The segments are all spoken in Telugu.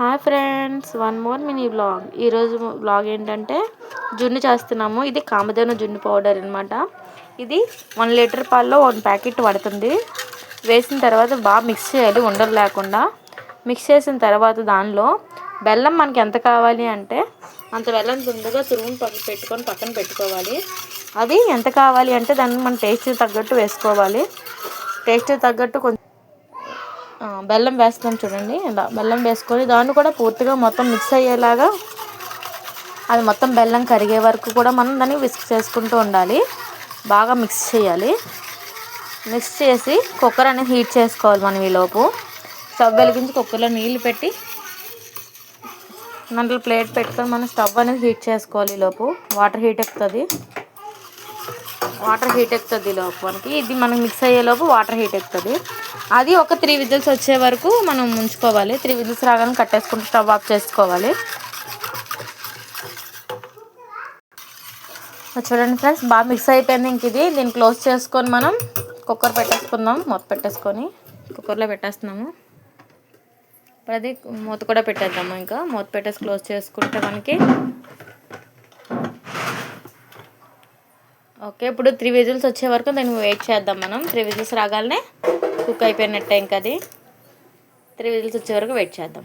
Hi friends one more mini blog ఈరోజు బ్లాగ్ ఏంటంటే జున్ను చేస్తున్నాము. ఇది కామధేను జున్ను పౌడర్ అనమాట ఇది వన్ లీటర్ పాల్లో వన్ ప్యాకెట్ పడుతుంది. వేసిన తర్వాత బాగా మిక్స్ చేయాలి ఉండలు లేకుండా. మిక్స్ చేసిన తర్వాత దానిలో బెల్లం మనకి ఎంత కావాలి అంటే అంత బెల్లం తుండగా తురుము పెట్టుకొని పక్కన పెట్టుకోవాలి. అది ఎంత కావాలి అంటే దాన్ని మన టేస్ట్ తగ్గట్టు వేసుకోవాలి. టేస్ట్ తగ్గట్టు కొంచెం బెల్లం వేస్తాం చూడండి. ఇలా బెల్లం వేసుకొని దాన్ని కూడా పూర్తిగా మొత్తం మిక్స్ అయ్యేలాగా అది మొత్తం బెల్లం కరిగే వరకు కూడా మనం దాన్ని విస్క్ చేసుకుంటూ ఉండాలి. బాగా మిక్స్ చేయాలి. మిక్స్ చేసి కుక్కర్ అనేది హీట్ చేసుకోవాలి మనం ఈలోపు స్టవ్ వెలిగించి కుక్కర్లో నీళ్ళు పెట్టి దాంట్లో ప్లేట్ పెట్టుకొని మనం స్టవ్ అనేది హీట్ చేసుకోవాలి ఈలోపు వాటర్ హీట్ ఎక్కుతుంది. వాటర్ హీట్ ఎక్కుతుంది లోపు మనకి ఇది మనకి మిక్స్ అయ్యేలోపు వాటర్ హీట్ ఎక్కుతుంది. అది ఒక త్రీ విజిల్స్ వచ్చే వరకు మనం ఉంచుకోవాలి త్రీ విజిల్స్ రాగానే కట్టేసుకుంటూ స్టవ్ ఆఫ్ చేసుకోవాలి. చూడండి ఫ్రెండ్స్ బాగా మిక్స్ అయిపోయింది ఇంక ఇది. దీన్ని క్లోజ్ చేసుకొని మనం కుక్కర్ పెట్టేసుకుందాం. మూత పెట్టేసుకొని కుక్కర్లో పెట్టేస్తున్నాము. ఇప్పుడు అది మూత కూడా పెట్టేద్దాము ఇంకా. మూత పెట్టేసి క్లోజ్ చేసుకుంటే మనకి ఓకే ఇప్పుడు త్రీ విజిల్స్ వచ్చే వరకు దాన్ని వెయిట్ చేద్దాం మనం. త్రీ విజిల్స్ రాగానే కుక్ అయిపోయినట్టే ఇంకా అది త్రీ విజిల్స్ వచ్చే వరకు వెయిట్ చేద్దాం.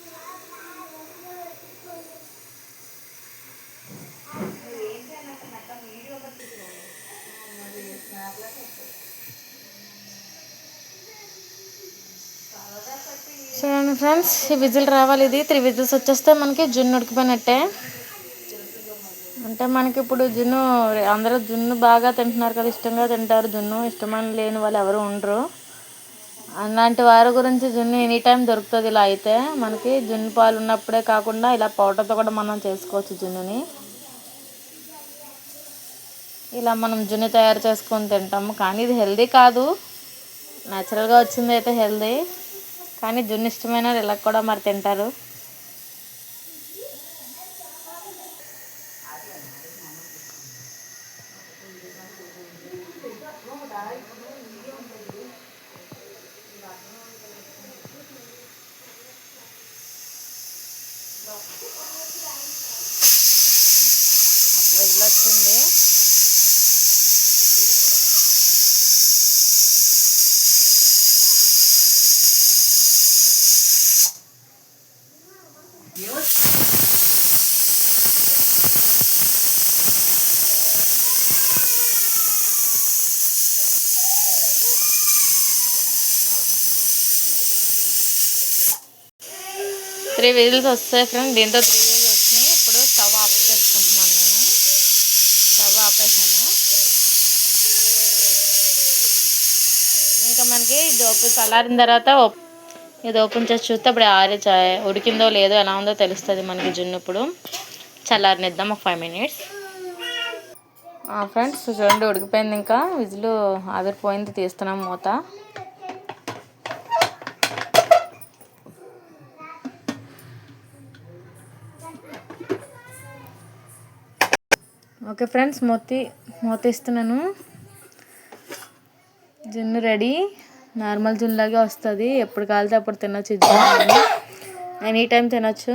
చూడండి ఫ్రెండ్స్ ఈ విజిల్ రావాలి ఇది. త్రీ విజిల్స్ వచ్చేస్తే మనకి జున్ను ఉడికిపోయినట్టే. అంటే మనకి ఇప్పుడు జున్ను అందరూ జున్ను బాగా తింటున్నారు కదా ఇష్టంగా తింటారు. జున్ను ఇష్టమని లేని వాళ్ళు ఎవరు ఉండరు. అలాంటి వారి గురించి జున్ను ఎనీ టైం దొరుకుతుంది ఇలా అయితే. మనకి జున్ను పాలు ఉన్నప్పుడే కాకుండా ఇలా పౌడర్తో కూడా మనం చేసుకోవచ్చు జున్నుని. ఇలా మనం జున్ను తయారు చేసుకొని తింటాము. కానీ ఇది హెల్దీ కాదు. న్యాచురల్గా వచ్చింది అయితే హెల్దీ. కానీ జున్ను ఇష్టమైన ఇలా కూడా మరి తింటారు వచ్చింది త్రీ విజిల్స్ వస్తాయి ఫ్రెండ్ దీంతో త్రీ విజిల్స్ వచ్చినాయి. ఇప్పుడు స్టవ్ ఆఫ్ చేసుకుంటున్నాను నేను. స్టవ్ ఆపేసాను ఇంకా మనకి దోపు ఓపెన్ చల్లారిన తర్వాత ఇది ఓపెన్ చేసి చూస్తే అప్పుడు ఆరి ఉడికిందో లేదో ఎలా ఉందో తెలుస్తుంది మనకి జున్ను ఇప్పుడు. చల్లారనిద్దాం ఒక ఫైవ్ మినిట్స్ ఫ్రెండ్స్ చూడండి ఉడికిపోయింది ఇంకా. విజులు ఆవిరిపోయింది తీస్తున్నాం మూత. ఓకే ఫ్రెండ్స్ మూతి మూత ఇస్తున్నాను. జున్ను రెడీ. నార్మల్ జున్లాగే వస్తుంది. ఎప్పుడు కాలితే అప్పుడు తినచ్చు జున్ను ఎనీ టైం తినచ్చు.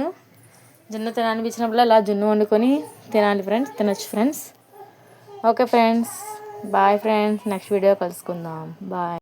జున్ను తినాలనిపించినప్పుడు అలా జున్ను వండుకొని తినాలి ఫ్రెండ్స్ తినచ్చు friends. Okay friends bye friends. Next video కలుసుకుందాం. బాయ్.